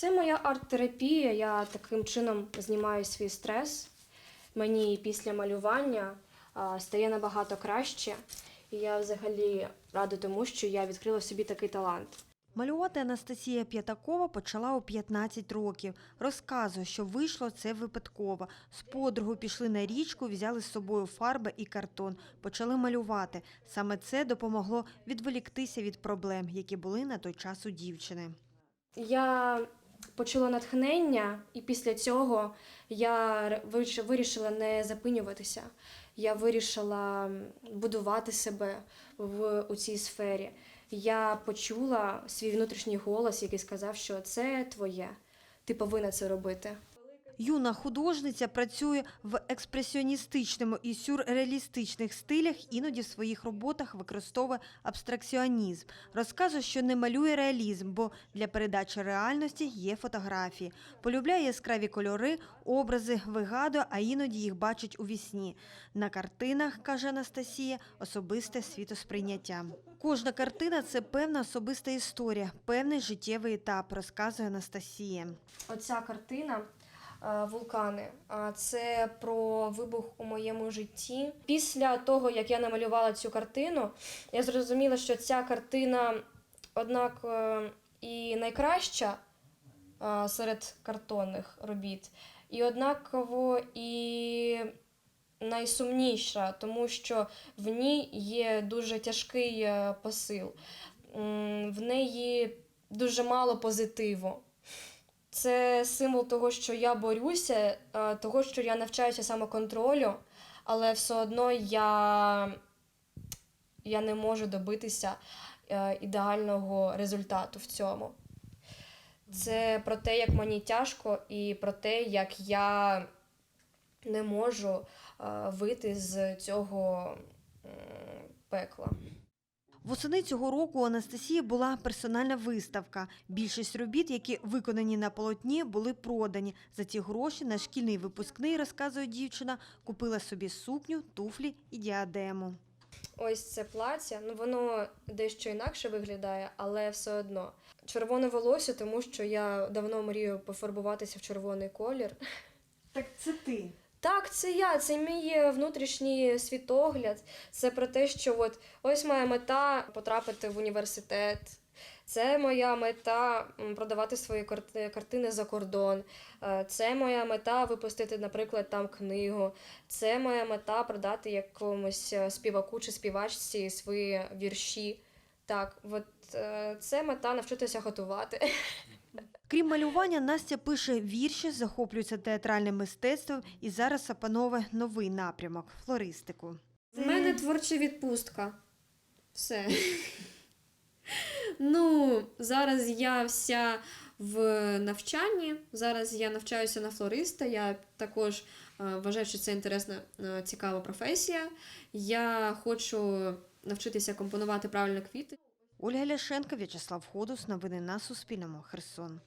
Це моя арт-терапія. Я таким чином знімаю свій стрес. Мені після малювання стає набагато краще. І я взагалі рада тому, що я відкрила собі такий талант. Малювати Анастасія П'ятакова почала у 15 років. Розказує, що вийшло це випадково. З подругою пішли на річку, взяли з собою фарби і картон, почали малювати. Саме це допомогло відволіктися від проблем, які були на той час у дівчини. Я почула натхнення, і після цього я вирішила не зупинюватися. Я вирішила будувати себе в у цій сфері. Я почула свій внутрішній голос, який сказав, що це твоє. Ти повинна це робити. Юна художниця працює в експресіоністичному і сюрреалістичних стилях, іноді в своїх роботах використовує абстракціонізм. Розкаже, що не малює реалізм, бо для передачі реальності є фотографії. Полюбляє яскраві кольори, образи, вигадує, а іноді їх бачить у вісні. На картинах, каже Анастасія, особисте світосприйняття. Кожна картина це певна особиста історія, певний життєвий етап, розказує Анастасія. Оця картина вулкани. а Це про вибух у моєму житті. Після того, як я намалювала цю картину, я зрозуміла, що ця картина, однак, е, і найкраща е, серед картонних робіт, і однаково і найсумніша, тому що в ній є дуже тяжкий е, посил. В неї дуже мало позитиву. Це символ того, що я борюся, е, того, що я навчаюся самоконтролю, але все одно я, я не можу добитися е, ідеального результату в цьому. Це про те, як мені тяжко, і про те, як я не можу е, вийти з цього пекла. Восени цього року у Анастасії була персональна виставка. Більшість робіт, які виконані на полотні, були продані. За ці гроші на шкільний випускний, розказує дівчина, купила собі сукню, туфлі і діадему. Ось це плаття, ну воно дещо інакше виглядає, але все одно. Червоне волосся, тому що я давно мрію пофарбуватися в червоний колір. Так це ти. Так, це я, це мій внутрішній світогляд. Це про те, що от ось моя мета потрапити в університет. Це моя мета продавати свої картини за кордон. Е, Це моя мета випустити, наприклад, там книгу. Це моя мета продати якомусь е, співаку чи співачці свої вірші. Так, от е, це мета навчитися готувати. Крім малювання, Настя пише вірші, захоплюється театральним мистецтвом і зараз опановує новий напрямок флористику. У мене творча відпустка. Все. Ну, зараз я вся в навчанні. Зараз я навчаюся на флориста. Я також е, вважаю, що це інтересна, е, цікава професія. Я хочу навчитися компонувати правильно квіти. Ольга Ляшенко, В'ячеслав Ходус. Новини на Суспільному. Херсон.